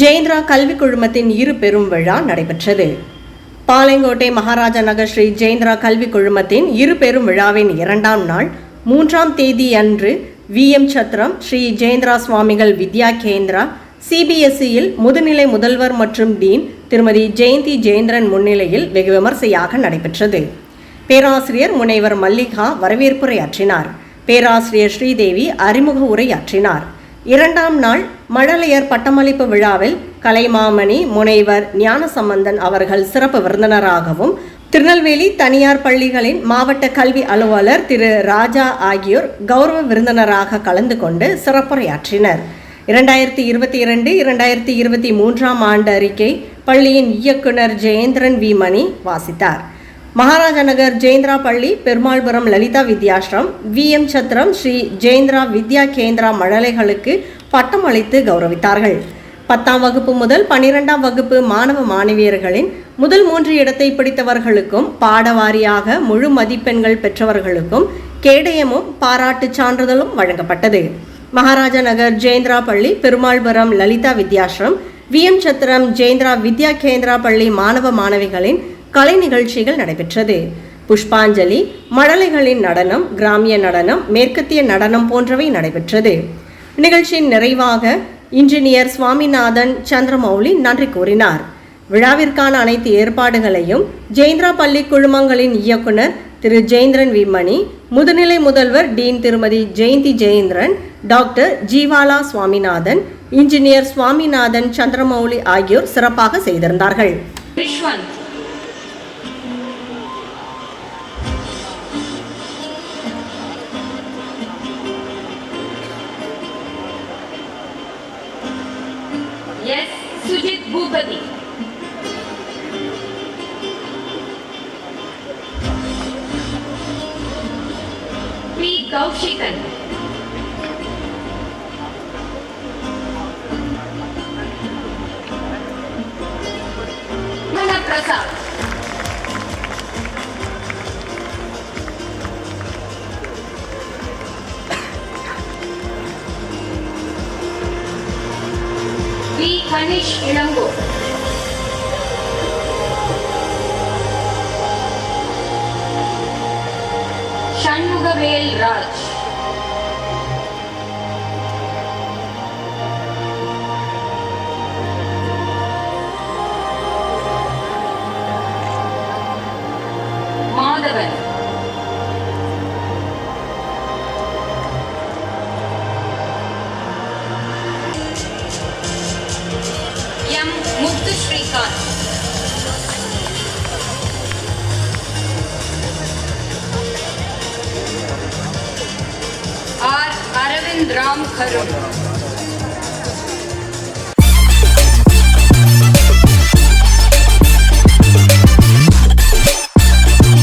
ஜெயந்திரா கல்வி குழுமத்தின் இரு பெரும் விழா நடைபெற்றது. பாளையங்கோட்டை மகாராஜா நகர் ஸ்ரீ ஜெயந்திரா கல்வி குழுமத்தின் இரு பெரும் விழாவின் இரண்டாம் நாள் மூன்றாம் தேதி அன்று வி. எம். சத்ரம் ஸ்ரீ ஜெயந்திரா சுவாமிகள் வித்யா கேந்திரா சிபிஎஸ்இயில் முதுநிலை முதல்வர் மற்றும் டீன் திருமதி ஜெயந்தி ஜெயந்திரன் முன்னிலையில் வெகு விமர்சையாக நடைபெற்றது. பேராசிரியர் முனைவர் மல்லிகா வரவேற்புரையாற்றினார். பேராசிரியர் ஸ்ரீதேவி அறிமுக உரையாற்றினார். இரண்டாம் நாள் மழலையர் பட்டமளிப்பு விழாவில் கலைமாமணி முனைவர் ஞானசம்பந்தன் அவர்கள் சிறப்பு விருந்தினராகவும் திருநெல்வேலி தனியார் பள்ளிகளின் மாவட்ட கல்வி அலுவலர் திரு ராஜா ஆகியோர் கௌரவ விருந்தினராக கலந்து கொண்டு சிறப்புரையாற்றினர். இரண்டாயிரத்தி இருபத்தி இரண்டு இரண்டாயிரத்தி இருபத்தி மூன்றாம் ஆண்டு அறிக்கை பள்ளியின் இயக்குனர் ஜெயேந்திரன் வி. மணி வாசித்தார். மகாராஜா நகர் ஜெயந்திரா பள்ளி பெருமாள்புரம் லலிதா வித்யாஸ்ரம் வி எம் சத்திரம் ஸ்ரீ ஜெயந்திரா வித்யா கேந்திரா மழலைகளுக்கு பட்டம் அளித்து கௌரவித்தார்கள். பத்தாம் வகுப்பு முதல் பனிரெண்டாம் வகுப்பு மாணவ மாணவியர்களின் முதல் மூன்று இடத்தை பிடித்தவர்களுக்கும் பாடவாரியாக முழு மதிப்பெண்கள் பெற்றவர்களுக்கும் கேடயமும் பாராட்டுச் சான்றிதழும் வழங்கப்பட்டது. மகாராஜா நகர் ஜெயந்திரா பள்ளி பெருமாள்புரம் லலிதா வித்யாஸ்ரம் வி எம் சத்திரம் ஜெயந்திரா வித்யா கேந்திரா பள்ளி மாணவ மாணவிகளின் கலை நிகழ்ச்சிகள் நடைபெற்றது. புஷ்பாஞ்சலி மழலைகளின் நடனம் கிராமிய நடனம் மேற்கத்திய நடனம் போன்றவை நடைபெற்றது. நிகழ்ச்சியின் நிறைவாக இன்ஜினியர் சுவாமிநாதன் சந்திரமௌலி நன்றி கூறினார். விழாவிற்கான அனைத்து ஏற்பாடுகளையும் ஜெயந்திரா பள்ளி குழுமங்களின் இயக்குனர் திரு ஜெயந்திரன் விமணி முதுநிலை முதல்வர் டீன் திருமதி ஜெயந்தி ஜெயேந்திரன் டாக்டர் ஜீவாலா சுவாமிநாதன் இன்ஜினியர் சுவாமிநாதன் சந்திரமௌலி ஆகியோர் சிறப்பாக செய்திருந்தார்கள். Sujith Bhupathi. P. Kaushikan. Prasad Kaushikan Ilango Shanmugavel Raj Madhavan time. Ar Aravind Ram Kharum.